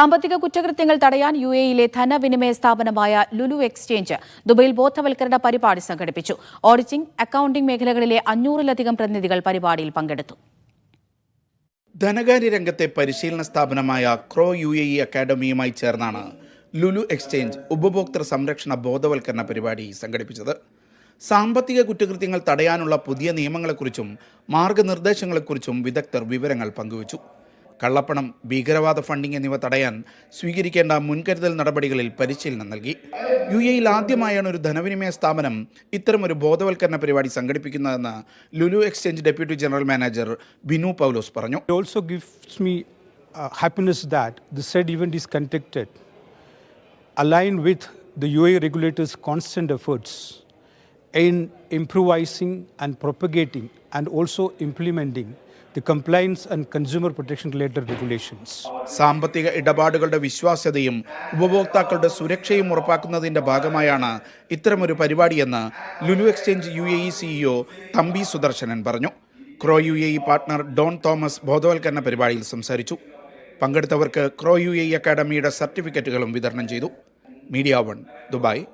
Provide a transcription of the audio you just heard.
സാമ്പത്തിക കുറ്റകൃത്യങ്ങൾ തടയാൻ യു എയിലെ ധനവിനിമയ സ്ഥാപനമായ ലുലു എക്സ്ചേഞ്ച് ദുബൈയിൽ ബോധവൽക്കരണ പരിപാടി സംഘടിപ്പിച്ചു. ഓഡിറ്റിംഗ് അക്കൌണ്ടിംഗ് മേഖലകളിലെ അഞ്ഞൂറിലധികം പ്രതിനിധികൾ പരിപാടിയിൽ പങ്കെടുത്തു. ധനകാര്യ രംഗത്തെ പരിശീലന സ്ഥാപനമായ ക്രോ യു എ ഇ അക്കാദമിയുമായി ചേർന്നാണ് ലുലു എക്സ്ചേഞ്ച് ഉപഭോക്തൃ സംരക്ഷണ ബോധവൽക്കരണ പരിപാടി സംഘടിപ്പിച്ചത്. സാമ്പത്തിക കുറ്റകൃത്യങ്ങൾ തടയാനുള്ള പുതിയ നിയമങ്ങളെക്കുറിച്ചും മാർഗനിർദ്ദേശങ്ങളെക്കുറിച്ചും വിദഗ്ധർ വിവരങ്ങൾ പങ്കുവച്ചു. കള്ളപ്പണം ഭീകരവാദ ഫണ്ടിംഗ് എന്നിവ തടയാൻ സ്വീകരിക്കേണ്ട മുൻകരുതൽ നടപടികളിൽ പരിശീലനം നൽകി. യു എയിൽ ആദ്യമായാണ് ഒരു ധനവിനിമയ സ്ഥാപനം ഇത്തരമൊരു ബോധവൽക്കരണ പരിപാടി സംഘടിപ്പിക്കുന്നതെന്ന് Lulu exchange deputy general manager Binu Paulose പറഞ്ഞു. Also gifts me happiness that the said the is conducted align with the U A regulators constant efforts in improvising and propagating and also implementing the compliance and consumer protection related regulations. സാമ്പത്തിക ഇടപാടുകളുടെ വിശ്വാസ്യതയും ഉപഭോക്താക്കളുടെ സുരക്ഷയും ഉറപ്പാക്കുന്നതിന്റെ ഭാഗമായാണ് ഇത്തരമൊരു പരിപാടിയെന്ന് Lulu Exchange U A E CEO Thampi Sudarsanan പറഞ്ഞു. Crowe U A E partner Don Thomas ബോധവൽക്കരണ പരിപാടിയിൽ സംസാരിച്ചു. പങ്കെടുത്തവർക്ക് ക്രോ യു എ ഇ അക്കാഡമിയുടെ സർട്ടിഫിക്കറ്റുകളും വിതരണം ചെയ്തു. Media one Dubai.